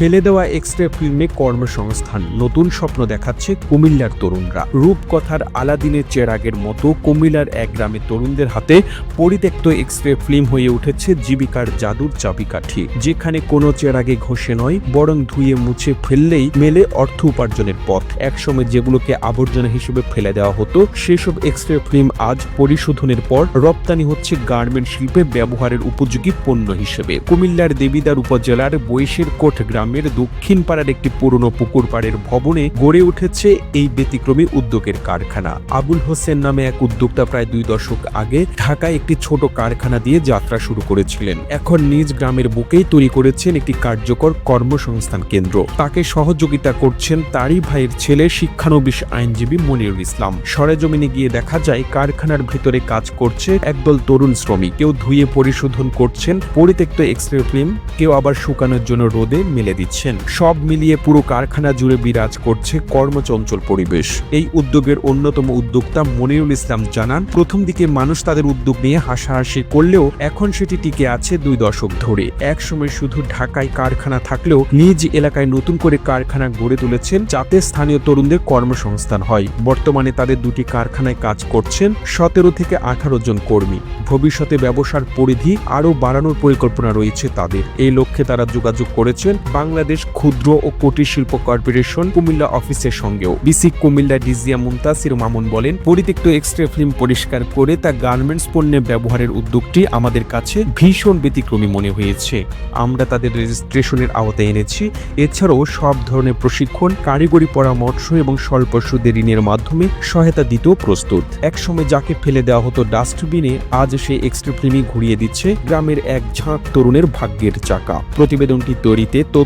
ফেলে দেওয়া এক্সট্রা ফিল্মে কর্মসংস্থান। নতুন স্বপ্ন দেখাচ্ছে কুমিল্লার তরুণরা। রূপকথার আলাদিনের চেরাগের মতো কুমিল্লার এক গ্রামের তরুণদের হাতে পরিত্যক্ত এক্সট্রা ফিল্ম হয়ে উঠেছে জীবিকার জাদুর চাবিকাঠি। যেখানে কোনো চেরাগে ঘষে নয়, বরং ধুয়ে মুছে ফেললেই মেলে অর্থ উপার্জনের পথ। একসময় যেগুলোকে আবর্জনা হিসেবে ফেলে দেওয়া হতো, সেসব এক্সট্রা ফিল্ম আজ পরিশোধনের পর রপ্তানি হচ্ছে গার্মেন্ট শিল্পে ব্যবহারের উপযোগী পণ্য হিসেবে। কুমিল্লার দেবিদার উপজেলার বৈশের কোট গ্রামের দক্ষিণ পাড়ার একটি পুরনো পুকুর পাড়ের ভবনে গড়ে উঠেছে এই ব্যতিক্রমী উদ্যোগের কারখানা। আবুল হোসেন নামে এক উদ্যোক্তা প্রায় দুই দশক আগে ঢাকায় একটি ছোট কারখানা দিয়ে যাত্রা শুরু করেছিলেন। এখন নিজ গ্রামের বুকেই তৈরি করেছেন একটি কার্যকর কর্মসংস্থান কেন্দ্র। তাকে সহযোগিতা করছেন তারই ভাইয়ের ছেলে শিক্ষানবিশ আইনজীবী মনিরুল ইসলাম। সরেজমিনে গিয়ে দেখা যায়, কারখানার ভিতরে কাজ করছে একদল তরুণ শ্রমিক। কেউ ধুয়ে পরিশোধন করছেন, পরিত্যক্ত এক্সরে ফিল্ম, কেউ আবার শুকানোর জন্য রোদে মেলে দিচ্ছেন। সব মিলিয়ে পুরো কারখানা জুড়ে বিরাজ করছে কর্মচঞ্চল পরিবেশ। এই উদ্যোগের অন্যতম উদ্যোক্তা মনিরুল ইসলাম জানান, প্রথম দিকে মানুষ তাদের উদ্যোগ নিয়ে হাসাহাসি করলেও এখন সেটি টিকে আছে দুই দশক ধরে। একসময় শুধু ঢাকায় কারখানা থাকলেও নিজ এলাকায় নতুন করে কারখানা গড়ে তুলেছেন, যাতে স্থানীয় তরুণদের কর্মসংস্থান হয়। বর্তমানে তাদের দুটি কারখানায় কাজ করছেন সতেরো থেকে আঠারো জন কর্মী। ভবিষ্যতে ব্যবসার পরিধি আরও বাড়ানোর পরিকল্পনা রয়েছে তাদের। এই লক্ষ্যে তারা যোগাযোগ করেছেন বাংলাদেশ ক্ষুদ্র ও কুটির শিল্প কর্পোরেশন কুমিল্লা অফিসের সঙ্গেও। বিসি কুমিল্লা ডিজিয়া মুমতাসির মামুন বলেন, পরিত্যক্ত এক্সট্রা ফিল্ম পরিষ্কার করে তা গার্মেন্টস পণ্যে ব্যবহারের উদ্যোগটি আমাদের কাছে ভীষণ ব্যতিক্রমী মনে হয়েছে। আমরা তাদের রেজিস্ট্রেশনের আওতায় এনেছি। এছাড়াও সব ধরনের প্রশিক্ষণ, কারিগরি পরামর্শ এবং স্বল্প সুদে ঋণের মাধ্যমে সহায়তা দিতেও প্রস্তুত। একসময় যাকে ফেলে দেওয়া হতো ডাস্টবিনে, আজ সে এক্সট্রা ফিল্মই ঘুরিয়ে দিচ্ছে গ্রামের এক ঝাঁক তরুণের ভাগ্যের চাকা। প্রতিবেদনটি তৈরিতে